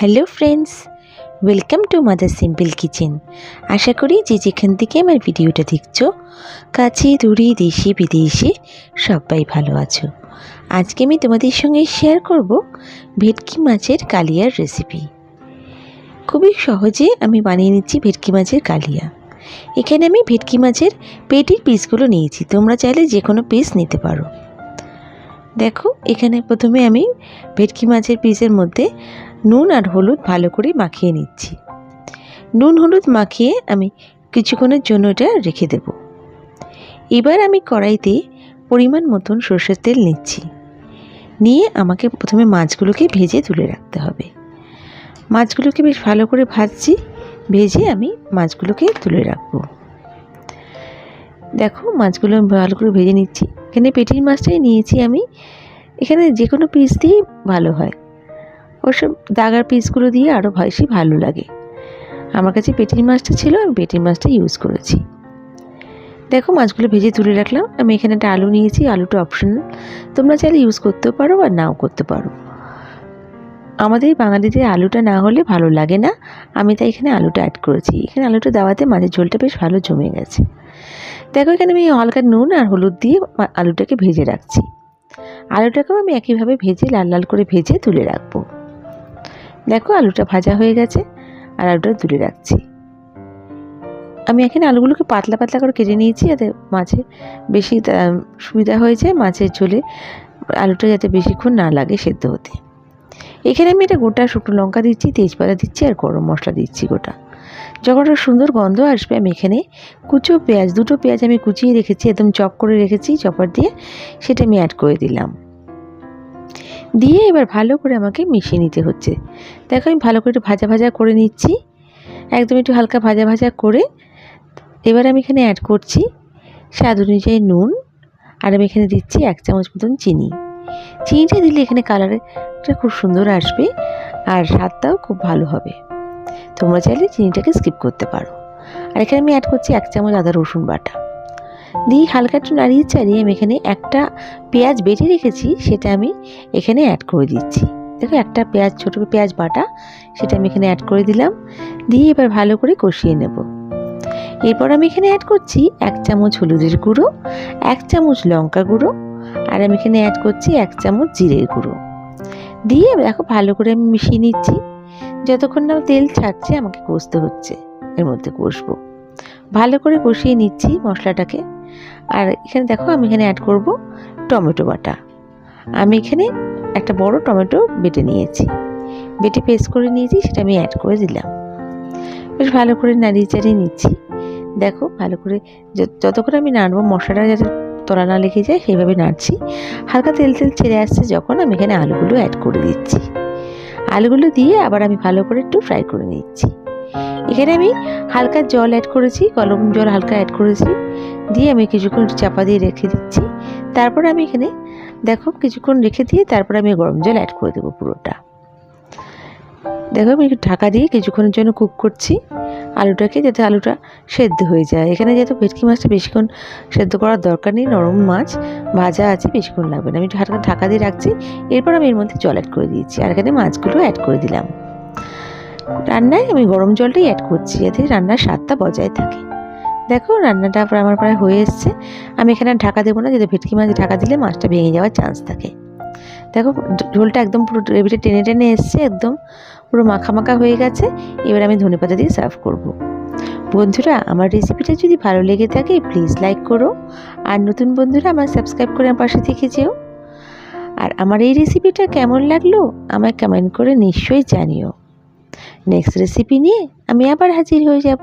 Hello friends, welcome to mother simple kitchen. আশা করি যে যেখান থেকে আমার ভিডিওটা দেখছ, কাছে, দূরে, দেশে, বিদেশে সবাই ভালো আছো। আজকে আমি তোমাদের সঙ্গে শেয়ার করব ভেটকি মাছের কালিয়ার রেসিপি খুবই সহজে আমি বানিয়ে নিচ্ছি ভেটকি মাছের কালিয়া। এখানে আমি ভেটকি মাছের পেটির পিসগুলো নিয়েছি, তোমরা চাইলে যে কোনো পিস নিতে পারো। দেখো, এখানে প্রথমে আমি ভেটকি মাছের পিসের মধ্যে নুন আর হলুদ ভালো করে মাখিয়ে নিচ্ছি। নুন, হলুদ মাখিয়ে আমি কিছুক্ষণের জন্য এটা রেখে দেব। এবার আমি কড়াইতে পরিমাণ মতন সর্ষের তেল নিচ্ছি। নিয়ে আমাকে প্রথমে মাছগুলোকে ভেজে তুলে রাখতে হবে। মাছগুলোকে বেশ ভালো করে ভাজছি, ভেজে আমি মাছগুলোকে তুলে রাখব। দেখো, মাছগুলো আমি ভালো করে ভেজে নিচ্ছি। এখানে পেটির মাছটাই নিয়েছি আমি। এখানে যে কোনো পিস দিয়েই ভালো হয়। ওসব দাগার পিসগুলো দিয়ে আরও বেশি ভালো লাগে। আমার কাছে পেটির মাছটা ছিল, আমি পেটির মাছটা ইউজ করেছি। দেখো, মাছগুলো ভেজে তুলে রাখলাম। আমি এখানে একটা আলু নিয়েছি, আলুটা অপশনাল তোমরা চাইলে ইউজ করতেও পারো বা নাও করতে পারো। আমাদের বাঙালিদের আলুটা না হলে ভালো লাগে না। আমি তাই এখানে আলুটা অ্যাড করেছি। এখানে আলুটা দেওয়াতে মাছের ঝোলটা বেশ ভালো জমে গেছে। দেখো, এখানে আমি হালকা নুন আর হলুদ দিয়ে আলুটাকে ভেজে রাখছি। আলুটাকেও আমি একইভাবে ভেজে লাল লাল করে ভেজে তুলে রাখব। দেখো আলুটা ভাজা হয়ে গেছে আর আলুটা তুলে রাখছি। আমি এখানে আলুগুলোকে পাতলা পাতলা করে কেটে নিয়েছি যাতে মাছে বেশি সুবিধা হয়ে যায় মাছের ঝোলে আলুটা যাতে বেশিক্ষণ না লাগে সেদ্ধ হতে। এখানে আমি এটা গোটা শুকনো লঙ্কা দিচ্ছি, তেজপাতা দিচ্ছি আর গরম মশলা দিচ্ছি গোটা। যখন একটা সুন্দর গন্ধ আসবে, আমি এখানে কুচো পেঁয়াজ, দুটো পেঁয়াজ আমি কুচিয়ে রেখেছি, একদম চপ করে রেখেছি, চপার দিয়ে সেটা আমি অ্যাড করে দিলাম। দিয়ে এবার ভালো করে আমাকে মিশিয়ে নিতে হচ্ছে। দেখো আমি ভালো করে একটু ভাজা ভাজা করে নিচ্ছি। একদম একটু হালকা ভাজা ভাজা করে এবার আমি এখানে অ্যাড করছি স্বাদ অনুযায়ী নুন আর আমি এখানে দিচ্ছি এক চামচ মতন চিনি। চিনিটা দিলে এখানে কালারটা খুব সুন্দর আসবে আর স্বাদটাও খুব ভালো হবে। তোমরা চাইলে চিনিটাকে স্কিপ করতে পারো। আর এখানে আমি অ্যাড করছি এক চামচ আদা রসুন বাটা। দিয়ে হালকা একটু নাড়িয়ে চাড়িয়ে আমি এখানে একটা পেঁয়াজ বেটে রেখেছি, সেটা আমি এখানে অ্যাড করে দিচ্ছি। দেখো একটা পেঁয়াজ, ছোটো পেঁয়াজ বাটা, সেটা আমি এখানে অ্যাড করে দিলাম। দিয়ে এবার ভালো করে কষিয়ে নেব। এরপর আমি এখানে অ্যাড করছি এক চামচ হলুদের গুঁড়ো, এক চামচ লঙ্কা গুঁড়ো, আর আমি এখানে অ্যাড করছি এক চামচ জিরের গুঁড়ো। দিয়ে দেখো ভালো করে আমি মিশিয়ে নিচ্ছি। যতক্ষণ না তেল ছাড়ছে, আমাকে কষতে হচ্ছে, এর মধ্যে কষবো। ভালো করে কষিয়ে নিচ্ছি মশলাটাকে। আর এখানে দেখো আমি এখানে অ্যাড করব টমেটো বাটা। আমি এখানে একটা বড় টমেটো বেটে নিয়েছি। বেটে পেস্ট করে নিয়েছি, সেটা আমি অ্যাড করে দিলাম। বেশ ভালো করে নাড়িয়ে চাড়িয়ে নিচ্ছি। দেখো ভালো করে যতক্ষণ আমি নাড়বো, মশলাটা যাতে তলা না লেগে যায়, সেইভাবে নাড়ছি। হালকা তেল তেল ছেড়ে আসছে যখন আমি এখানে আলুগুলো অ্যাড করে দিচ্ছি। আলুগুলো দিয়ে আবার আমি ভালো করে একটু ফ্রাই করে নিচ্ছি। এখানে আমি হালকা জল অ্যাড করেছি কলম জল হালকা অ্যাড করেছি। দিয়ে আমি কিছুক্ষণ চাপা দিয়ে রেখে দিচ্ছি। তারপর আমি এখানে, দেখো, কিছুক্ষণ রেখে দিয়ে তারপর আমি গরম জল অ্যাড করে দেবো পুরোটা। দেখো, আমি ঢাকা দিয়ে কিছুক্ষণের জন্য কুক করছি। আলুটাকে যাতে আলুটা সেদ্ধ হয়ে যায়। এখানে যেহেতু ভেটকি মাছটা বেশিক্ষণ সেদ্ধ করার দরকার নেই, নরম মাছ ভাজা আছে, বেশিক্ষণ লাগবে না। আমি হালকা ঢাকা দিয়ে রাখছি, এরপর আমি এর মধ্যে জল অ্যাড করে দিয়েছি। আর এখানে মাছগুলো অ্যাড করে দিলাম। রান্নায় আমি গরম জলটাই অ্যাড করছি, যাতে রান্নার স্বাদটা বজায় থাকে। দেখো, রান্নাটা আমার প্রায় হয়ে এসছে। আমি এখানে ঢাকা দেবো না যাতে ভেটকি মাছ, ঢাকা দিলে মাছটা ভেঙে যাওয়ার চান্স থাকে। দেখো ঝোলটা একদম পুরো গ্রেভিটা টেনে টেনে এসছে, একদম পুরো মাখা মাখা হয়ে গেছে। এবার আমি ধনে পাতা দিয়ে সার্ভ করব। বন্ধুরা, আমার রেসিপিটা যদি ভালো লেগে থাকে প্লিজ লাইক করো। আর নতুন বন্ধুরা, আমার সাবস্ক্রাইব করে আমার পাশে থেকে যেও। আর আমার এই রেসিপিটা কেমন লাগল, আমায় কমেন্ট করে নিশ্চয়ই জানিও। নেক্সট রেসিপি নিয়ে আমি আবার হাজির হয়ে যাব।